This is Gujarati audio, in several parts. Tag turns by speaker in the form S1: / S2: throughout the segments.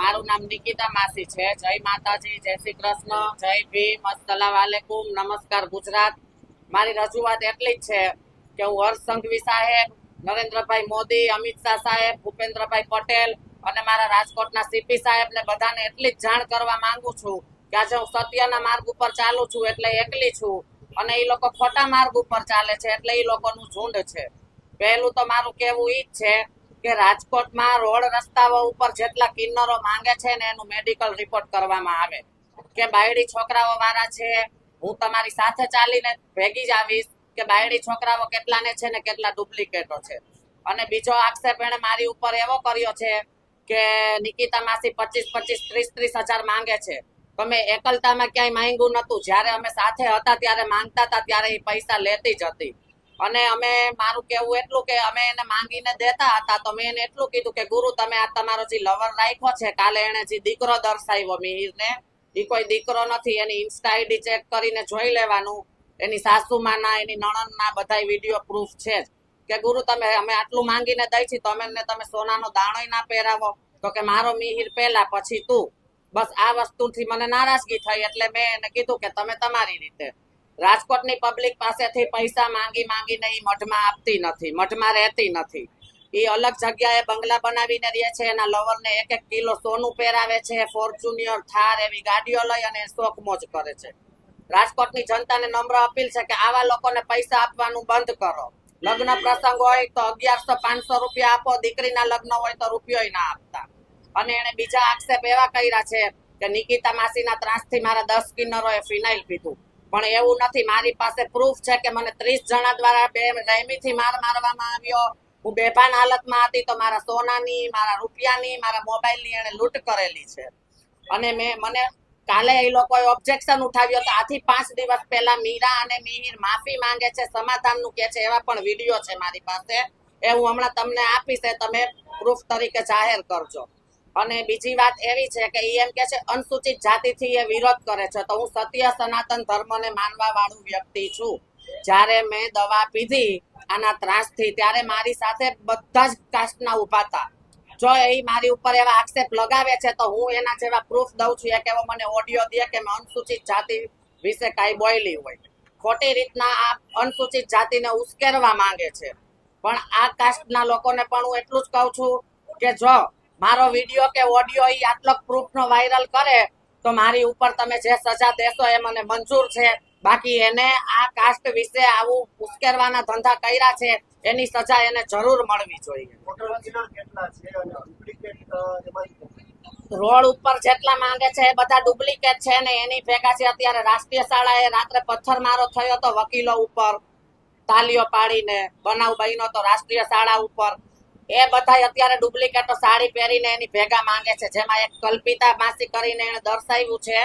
S1: મારું નામ નિકિતા માસી છે. જય માતાજી, જય શ્રી કૃષ્ણ, જય ભીમ અસલામ વાલેકુમ, નમસ્કાર ગુજરાત. મારી રજૂઆત એટલી જ છે કે હું હર્ષ સંઘવી સાહેબ, નરેન્દ્રભાઈ મોદી, અમિત શાહ સાહેબ, ભૂપેન્દ્રભાઈ પટેલ અને મારા રાજકોટના સીપી સાહેબ ને બધાને એટલી જ જાણ કરવા માંગુ છું કે આજે હું સત્યના માર્ગ ઉપર ચાલુ છું એટલે એકલી છું અને એ લોકો ખોટા માર્ગ ઉપર ચાલે છે એટલે એ લોકોનું ઝુંડ છે. પહેલું તો મારું કહેવું ઈ જ છે કે રાજકોટમાં રોડ રસ્તાઓ ઉપર જેટલા કિન્નરો માંગે છે ને એનું મેડિકલ રિપોર્ટ કરવામાં આવે. કે બાયડી છોકરાઓ વાળા છે, હું તમારી સાથે ચાલીને ભેગી જ આવીશ કે બાયડી છોકરાઓ કેટલાને છે ને કેટલા ડુપ્લિકેટો છે. અને બીજો આક્ષેપ એણે મારી ઉપર એવો કર્યો છે કે નિકિતા માસી પચીસ પચીસ, ત્રીસ ત્રીસ હજાર માંગે છે. તમે એકલતામાં ક્યાંય માંગ્યું નતું જ્યારે અમે સાથે હતા, ત્યારે માંગતા હતા, ત્યારે એ પૈસા લેતી જ હતી. અને અમે મારું કેવું એટલું કે અમે એને માંગીને દેતા હતા તો મેં એને એટલું કીધું કે, ગુરુ, તમે આ તમારો જે લવર રાખ્યો છે, કાલે એને જે દીકરો દર્શાવ્યો મિહિરને એ કોઈ દીકરો નથી, એની ઇન્સ્ટા આઈડી ચેક કરીને જોઈ લેવાનું. એની સાસુમાના, એની નણંદના બધા વીડિયો પ્રૂફ છે કે, ગુરુ, તમે, અમે આટલું માંગીને દઈ છી તમે ને તમે સોનાનો દાણોય ના પહેરાવો. તો કે, મારો મિહિર પહેલા, પછી તું. બસ આ વસ્તુથી મને નારાજગી થઈ એટલે મેં એને કીધું કે, તમે તમારી રીતે રાજકોટની પબ્લિક પાસેથી પૈસા માંગી માંગીને એ મઠમાં આપતી નથી, મઠમાં રહેતી નથી. એ અલગ જગ્યાએ બંગલા બનાવીને રહે છે, એના લવરને એક એક કિલો સોનું પહેરાવે છે ફોર્ચ્યુનિયર થાર એવી ગાડીઓ લઈ અને શોખ મોજ કરે છે. રાજકોટની જનતાને નમ્ર અપીલ છે કે આવા લોકોને પૈસા આપવાનું બંધ કરો. લગ્ન પ્રસંગ હોય તો અગિયારસો પાંચસો રૂપિયા આપો, દીકરીના લગ્ન હોય તો રૂપિયો ના આપતા. અને એને બીજા આક્ષેપ એવા કર્યા છે કે નિકિતા માસીના ત્રાસથી મારા દસ કિન્નરોએ ફિનાઇલ પીધું પણ એવું નથી. મારી પાસે પ્રૂફ છે કે મને ત્રીસ જણા દ્વારા બે રહેમીથી માર મારવામાં આવ્યો. હું બેભાન હાલતમાં હતી તો મારા સોનાની, મારા રૂપિયાની, મારા મોબાઈલની એને લૂંટ કરેલી છે. અને મેં, મને કાલે એ લોકોએ ઓબ્જેક્શન ઉઠાવ્યો તો આથી પાંચ દિવસ પહેલા મીરા અને મિહિર માફી માંગે છે, સમાધાનનું કે છે, એવા પણ વીડિયો છે મારી પાસે. એ હું હમણાં તમને આપીશ તમે પ્રૂફ તરીકે જાહેર કરજો. અને બીજી વાત એવી છે કે એમ કે છે, અનુસૂચિત જાતિથી એ વિરોધ કરે છે. તો હું સત્ય, સનાતન ધર્મને માનવા વાળું વ્યક્તિ છું. જ્યારે મેં દવા પીધી, આના ત્રાસથી, ત્યારે મારી સાથે બધા જ કાસ્ટના ઊભા હતા. જો એ મારી ઉપર એવા આક્ષેપ લગાવે છે, તો હું એના જેવા પ્રૂફ દઉં છું, એક એવો મને ઓડિયો દે કે મેં અનુસૂચિત જાતિ વિશે કાંઈ બોયલી હોય. ખોટી રીતના આ અનુસૂચિત જાતિને ઉશ્કેરવા માંગે છે. પણ આ કાસ્ટના લોકોને પણ હું એટલું જ કહું છું કે જો મારો વીડિયો કે ઓડિયો એ આટલો પ્રૂફનો વાયરલ કરે તો મારી ઉપર તમે જે સજા દેશો એ મને મંજૂર છે. બાકી એને આ કાસ્ટ વિશે આવું ઉશ્કેરવાના ધંધા કર્યા છે એની સજા એને જરૂર મળવી જોઈએ. રોડ ઉપર જેટલા માંગે છે એ બધા ડુપ્લિકેટ છે ને એની ભેગા છે. અત્યારે રાષ્ટ્રીય શાળાએ રાત્રે પથ્થરમારો થયો તો વકીલો ઉપર તાલીઓ પાડીને બનાવ બન્યો તો રાષ્ટ્રીય શાળા ઉપર. એ બધા અત્યારે ડુપ્લિકેટો સાડી પહેરીને એની ભેગા માંગે છે. જેમાં એક કલ્પિતા માસી કરીને એને દર્શાવ્યું છે.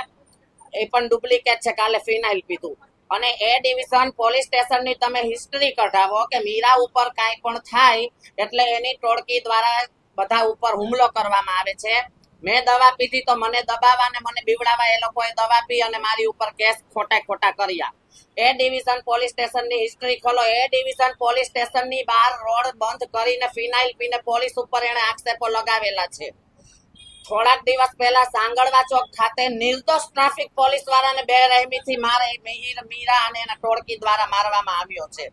S1: એ પણ ડુપ્લિકેટ છે, કાલે ફિનાઇલ પીધું. અને એ ડિવિઝન પોલીસ સ્ટેશનની તમે હિસ્ટ્રી કઢાવો કે મીરા ઉપર કાંઈ પણ થાય, એટલે એની ટોળકી દ્વારા બધા ઉપર હુમલો કરવામાં આવે છે. મેં દવા પીધી તો મને દબાવવા ને મને બીવડાવવા એ લોકોએ દવા પી અને મારી ઉપર કેસ ખોટા ખોટા કર્યા. એ ડિવિઝન પોલીસ સ્ટેશનની હિસ્ટ્રી ખોલો. એ ડિવિઝન પોલીસ સ્ટેશનની બહાર રોડ બંધ કરીને ફિનાઇલ પીને પોલીસ ઉપર એને આક્ષેપો લગાવેલા છે. થોડાક દિવસ પહેલા સાંગળવા ચોક ખાતે નિર્દોષ ટ્રાફિક પોલીસ વાળાને બે રહેમીથી મારે મિહિર, મીરા અને એના ટોળકી દ્વારા મારવામાં આવ્યો છે.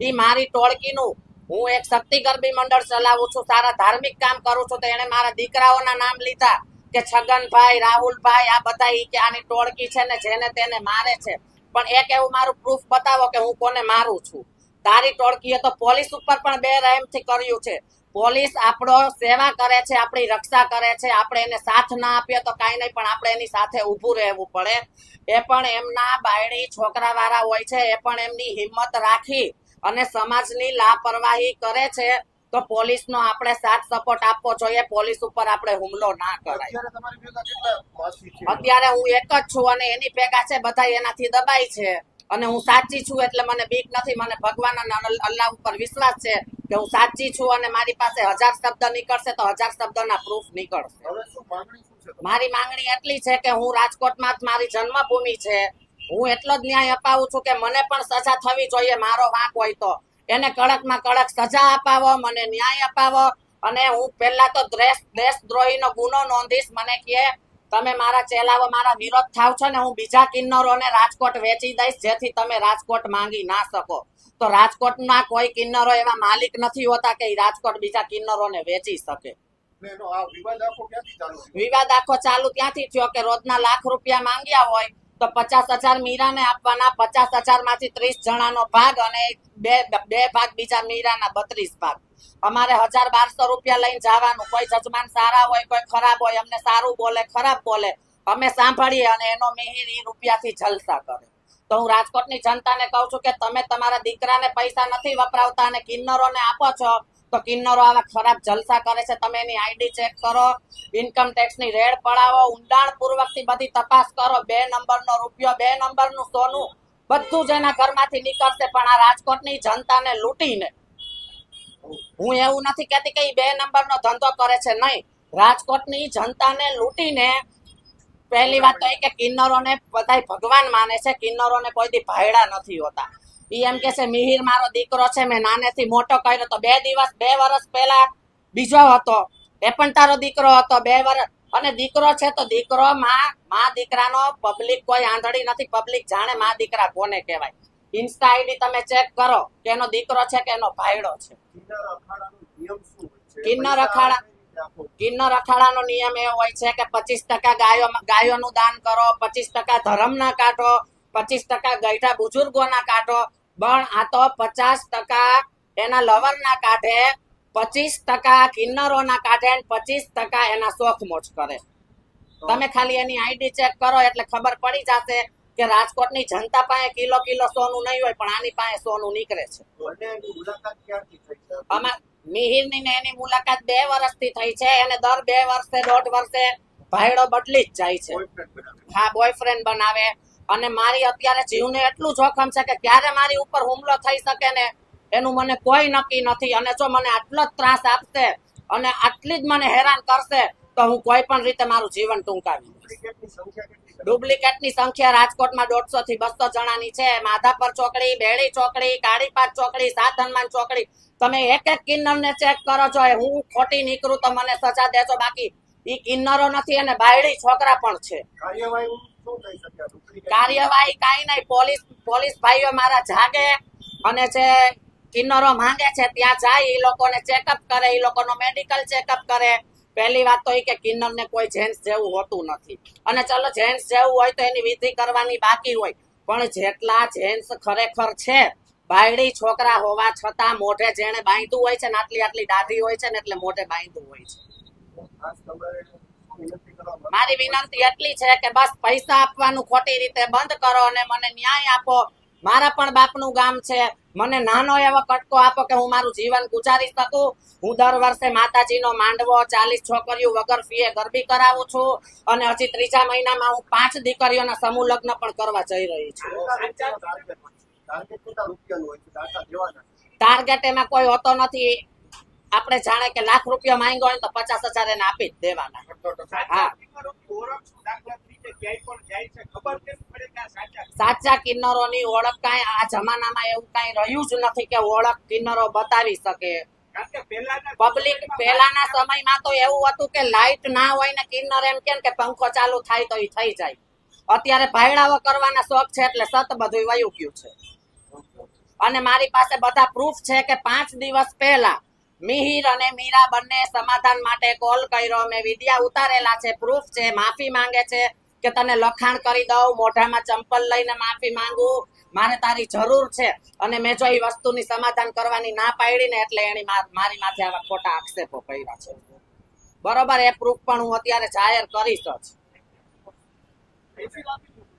S1: એ મારી ટોળકીનું, હું એક શક્તિ ગરબી મંડળ ચલાવું છું, સારા ધાર્મિક કામ કરું છું, તો એને મારા દીકરાઓના નામ લીધા કે છગનભાઈ, રાહુલભાઈ, આ બધા કે આની ટોળકી છે ને જેને તેને મારે છે. પણ એક એવું મારું પ્રૂફ બતાવો કે હું કોને મારું છું. તારી ટોળકીએ તો પોલીસ ઉપર પણ બે રહેમથી કર્યું છે. પોલીસ આપણો સેવા કરે છે, આપણી રક્ષા કરે છે, આપણે એને સાથ ના આપીએ તો કાંઈ નહીં, પણ આપણે એની સાથે ઊભું રહેવું પડે. એ પણ એમના બાયડી છોકરાવાળા હોય છે, એ પણ એમની હિંમત રાખી અને સમાજની લાપરવાહી કરે છે. તો પોલીસનો આપણે સાથ સપોર્ટ આપવો જોઈએ. પોલીસ ઉપર આપણે હુમલો ના કરાય.
S2: અત્યારે
S1: હું એક જ છું અને એની ભેગા છે બધા એનાથી દબાય છે. અને હું સાચી છું એટલે મને બીક નથી. મને ભગવાન અને અલ્લાહ ઉપર વિશ્વાસ છે કે હું સાચી છું અને મારી પાસે હજાર શબ્દ નીકળશે તો હજાર શબ્દના પ્રૂફ નીકળશે? મારી માંગણી એટલી છે કે હું રાજકોટમાં જ મારી જન્મભૂમિ છે. હું એટલો જ ન્યાય અપાવું છું કે મને પણ સજા થવી જોઈએ. મારો વાંક હોય તો. એને કડકમાં કડક સજા અપાવો મને ન્યાય અપાવો. અને હું પહેલા તો દેશ દેશદ્રોહીનો ગુનો નોંધીશ. મને કે તમે મારા ચેલાવો મારા વિરોધ થાવ છો ને હું બીજા કિન્નરોને રાજકોટ વેચી દઈશ જેથી તમે રાજકોટ માંગી ના શકો. તો રાજકોટના કોઈ કિન્નરો એવા માલિક નથી હોતા કે રાજકોટ બીજા કિન્નરોને વેચી શકે?
S2: વિવાદ આખો ચાલુ
S1: ત્યાંથી થયો કે રોજના લાખ રૂપિયા માંગ્યા હોય તો પચાસ હજાર મીરાને આપવાના, પચાસ હજારમાંથી ત્રીસ જણાનો ભાગ અને બે બે ભાગ બીજા મીરાના બત્રીસ ભાગ. અમારે હજાર બારસો રૂપિયા લઈને જવાનું. કોઈ જજમાન સારા હોય, કોઈ ખરાબ હોય, અમને સારું બોલે, ખરાબ બોલે, અમે સાંભળીએ અને એનો મિહિર એ રૂપિયાથી જલસા કરે. તો હું રાજકોટની જનતાને કહું છું કે તમે તમારા દીકરાને પૈસા નથી વપરાવતા અને કિન્નરોને આપો છો તો કિન્નરો આવા ખરાબ જલસા કરે છે. તમે એની આઈડી ચેક કરો ઇન્કમ ટેક્સની રેડ પડાવો ઊંડાણ પૂર્વકથી બધી તપાસ કરો, બે નંબર નો રૂપિયો, બે નંબરનું સોનું, બધું જ એના ઘરમાંથી નીકળશે, પણ આ રાજકોટની જનતાને લૂંટીને. હું એવું નથી કહેતી કે બે નંબર નો ધંધો કરે છે, નહીં. રાજકોટની જનતાને લૂંટીને પહેલી વાત તો એ કે કિન્નરોને બધાય ભગવાન માને છે. કિન્નરોને કોઈ દી ભાયડા નથી હોતા. ઈ એમ કે છે મિહિર મારો દીકરો છે મેં નાનેથી મોટો કર્યો. તો બે દિવસ બે વર્ષ પહેલા બીજો હતો. એ પણ તારો દીકરો હતો બે વર્ષ અને દીકરો છે તો દીકરો માં માં દીકરાનો પબ્લિક કોઈ આંધળી નથી પબ્લિક જાણે માં દીકરા કોને કહેવાય. ઇન્સ્ટા આઈડી તમે ચેક કરો કે એનો દીકરો છે કે એનો ભાયડો છે.
S2: કિન્નર
S1: અખાડા-? કિન્નર અખાડાનો નિયમ એવો હોય છે કે પચીસ ટકા ગાયો ગાયોનું દાન કરો પચીસ ટકા ધર્મના કાઢો પચીસ ટકા ગઈઠા બુજુર્ગોના કાઢો પણ આ તો પચાસ ટકા એના લવરના કાઢે પચીસ ટકા કિન્નરોના કાઢે પચીસ ટકા એના શોખ મોજ કરે. તમે ખાલી એની આઈડી ચેક કરો એટલે ખબર પડી જશે કે રાજકોટની જનતા પાસે કિલો કિલો સોનું નહીં હોય પણ આની પાસે સોનું નીકળે છે. મિહિરની ને એની મુલાકાત બે વર્ષથી થઈ છે એને દર બે વર્ષે દોઢ વર્ષે ભાઈડો બદલી જ જાય છે. હા બોયફ્રેન્ડ બનાવે. અને મારી અત્યારે જીવને એટલું જોખમ છે કે ક્યારે મારી ઉપર હુમલો થઈ શકે ને, એનું મને કોઈ નક્કી નથી. અને જો મને આટલો જ ત્રાસ આપશે અને આટલી જ મને હેરાન કરશે, તો હું કોઈ પણ રીતે મારું જીવન ટૂંકાવી? ડુપ્લિકેટની સંખ્યા રાજકોટમાં દોઢસો થી બસો જણાની છે. માધાપર ચોકડી, બેડી ચોકડી, કાળીપાટ ચોકડી સાત હનુમાન ચોકડી. તમે એક એક કિન્નરને ચેક કરો છો હું ખોટી નીકળું તો મને સજા દેજો. બાકી ઈ કિન્નરો નથી અને બાયડી છોકરા પણ છે.
S2: કાર્યવાહી
S1: કાંઈ નહીં. પોલીસ પોલીસ ભાઈઓ મારા જાગે અને જે કિન્નરો માંગે છે ત્યાં જાય એ લોકોને ચેકઅપ કરે એ લોકોનો મેડિકલ ચેકઅપ કરે. પહેલી વાત તો એ કે કિન્નરને કોઈ જેન્ટ્સ જેવું હોતું નથી. અને ચલો જેન્ટ્સ જેવું હોય તો એની વિધિ કરવાની બાકી હોય. પણ જેટલા જેન્ટ્સ ખરેખર છે, બાયડી છોકરા હોવા છતાં મોઢે જેણે બાંધ્યું હોય છે ને આટલી આટલી દાઢી હોય છે ને એટલે મોઢે બાંધ્યું હોય છે. મારી વિનંતી એટલી છે કે બસ પૈસા આપવાનું ખોટી રીતે બંધ કરો અને મને ન્યાય આપો. મારા પણ બાપનું ગામ છે. મને નાનો એવો કટકો આપો કે હું મારું જીવન ગુજારી શકું હું દર વર્ષે માતાજીનો માંડવો, ચાલીસ છોકરીઓ વગર ફીએ ગરબી કરાવું છું. અને હજી ત્રીજા મહિનામાં હું પાંચ દીકરીઓના સમૂહ લગ્ન પણ કરવા જઈ રહી છું. ટાર્ગેટ એમાં કોઈ હોતો નથી. આપણે જાણે કે લાખ રૂપિયા માંગ્યો હોય તો પચાસ હજાર એને આપી જ દેવાના. સાચા કિન્નરોની ઓળખ કાંઈ આ જમાનામાં એવું કાંઈ રહ્યું જ નથી કે ઓળખ કિન્નરો બતાવી શકે. પબ્લિક પહેલાના સમયમાં તો એવું હતું કે લાઈટ ના હોય ને કિન્નર એમ કે કે પંખો ચાલુ થાય તો એ થઈ જાય. અત્યારે ભાયડાઓ કરવાના શોખ છે એટલે સત બધું વયું ગયું છે. અને મારી પાસે બધા પ્રૂફ છે કે પાંચ દિવસ પહેલા મિહિર અને મીરા બંને સમાધાન માટે કોલ કર્યો. મેં વિડિયા ઉતારેલા છે પ્રૂફ છે, માફી માંગે છે કે તને લખાણ કરી દઉં, મોઢામાં ચંપલ લઈને માફી માંગુ. મારે તારી જરૂર છે અને મેં જો એ વસ્તુની સમાધાન કરવાની ના પાડી ને એટલે એની મારી માથે આવા ખોટા આક્ષેપો કર્યા છે. બરોબર, એ પ્રૂફ પણ હું અત્યારે જાહેર કરીશ જ.